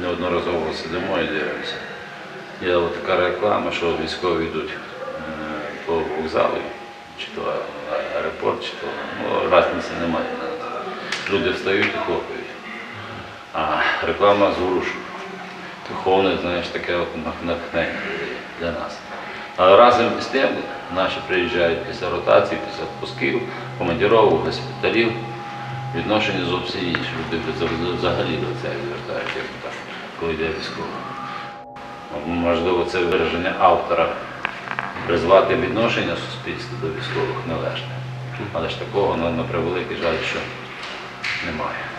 неодноразово сидимо і дивимося. Є така реклама, що військові йдуть е, по вокзалу, чи то аеропорт, чи то ну, різниці немає. Люди встають і хлопають. А реклама зворушує. Духовне, знаєш, таке натхнення для нас. Але разом з тим наші приїжджають після ротації, після відпусків, командіровок, госпіталів. Відношення зовсім інші. Люди взагалі- до це звертають, як так, коли йде військово. Можливо, це вираження автора призвати відношення суспільства до військових належне. Але ж такого на, на превеликий жаль, що немає.